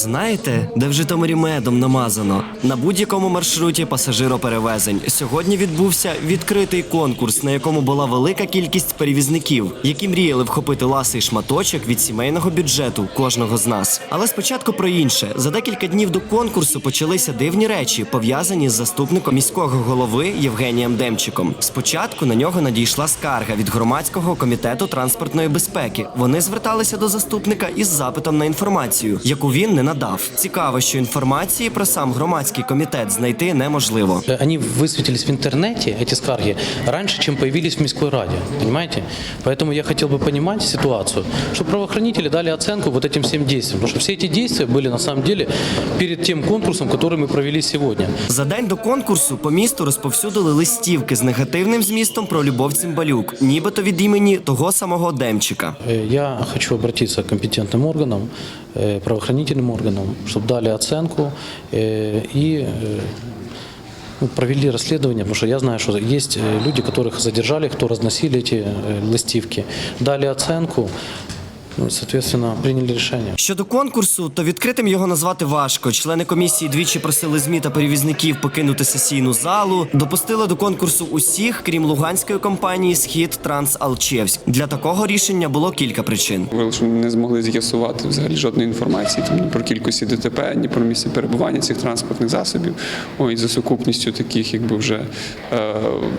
Знаєте, де в Житомирі медом намазано? На будь-якому маршруті пасажироперевезень сьогодні відбувся відкритий конкурс, на якому була велика кількість перевізників, які мріяли вхопити ласий шматочок від сімейного бюджету кожного з нас. Але спочатку про інше. За декілька днів до конкурсу почалися дивні речі, пов'язані з заступником міського голови Євгенієм Демчиком. Спочатку на нього надійшла скарга від громадського комітету транспортної безпеки. Вони зверталися до заступника із запитом на інформацію, яку він не надав. Цікаво, що інформації про сам громадський комітет знайти неможливо. Э, Они высветились в интернете, эти скарги, раньше, чем появились в Мирской Раде, понимаете? Поэтому я хотел бы понимать ситуацию, чтобы правоохранители дали оценку вот этим всем действиям, потому что все эти действия были на самом деле перед тем конкурсом, который мы провели сегодня. За день до конкурсу по місту розповсюдили листівки з негативним змістом про Любов Цимбалюк, нібито від імені того самого Демчика. Э, Я хочу обратиться к компетентным органам, э, правоохранительным органам, чтобы дали оценку э, и э, ну, провели расследование, потому что я знаю, что есть э, люди, которых задержали, кто разносили эти э, листивки, дали оценку, ну, и, соответственно, приняли решение. Щодо конкурсу, то відкритим його назвати важко. Члени комісії двічі просили змі та перевізників покинути сесійну залу. Допустили до конкурсу усіх, крім луганської компанії Схід Транс Алчевськ. Для такого рішення було кілька причин. Говорили, що не змогли з'ясувати взагалі жодної інформації там, ні про кількості ДТП, ні про місце перебування цих транспортних засобів. Ой, за сукупністю таких, якби вже е,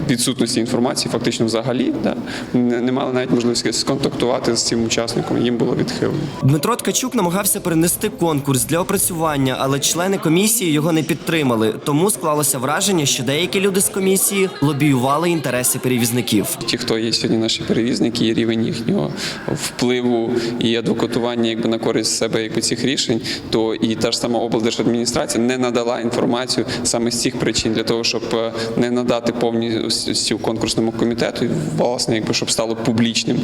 відсутності інформації, фактично взагалі, да, не, не мали навіть можливості сконтактувати з цим учасником. Їм було відхилено. Дмитро Ткачук намагався перенести конкурс для опрацювання, але члени комісії його не підтримали. Тому склалося враження, що деякі люди з комісії лобіювали інтереси перевізників. Ті, хто є сьогодні наші перевізники, і рівень їхнього впливу і адвокатування якби на користь себе якби цих рішень, то і та ж сама облдержадміністрація не надала інформацію саме з цих причин для того, щоб е, не надати повністю конкурсному комітету, і, власне, якби щоб стало публічним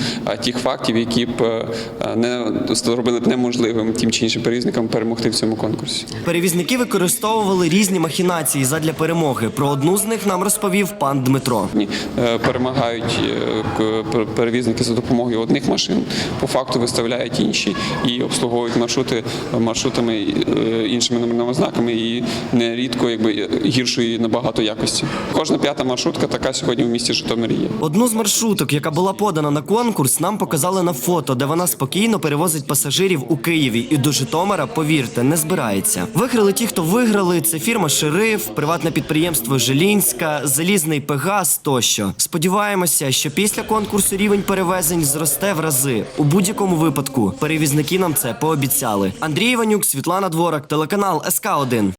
тих фактів, які б е, не зробили неможливим тим чи іншим перевізникам перемогти в цьому конкурсі. Перевізники використовували різні махінації задля перемоги. Про одну з них нам розповів пан Дмитро. Е, перемагають е, перевізники за допомогою одних машин, по факту виставляють інші і обслуговують маршрути маршрутами е, іншими номерними знаками і нерідко якби гіршої набагато якості. Кожна п'ята маршрутка така сьогодні в місті Житомирі є. Одну з маршруток, яка була подана на конкурс, нам показали на фото, де вона спокійно перевозить пасажирів у Києві і до Житомира, повірте, не збирається. Виграли ті, хто виграли. Це фірма Шериф, приватне підприємство Желінська, залізний Пегас тощо. Сподіваємося, що після конкурсу рівень перевезень зросте в рази. У будь-якому випадку перевізники нам це пообіцяли. Андрій Іванюк, Світлана Дворак, телеканал СК 1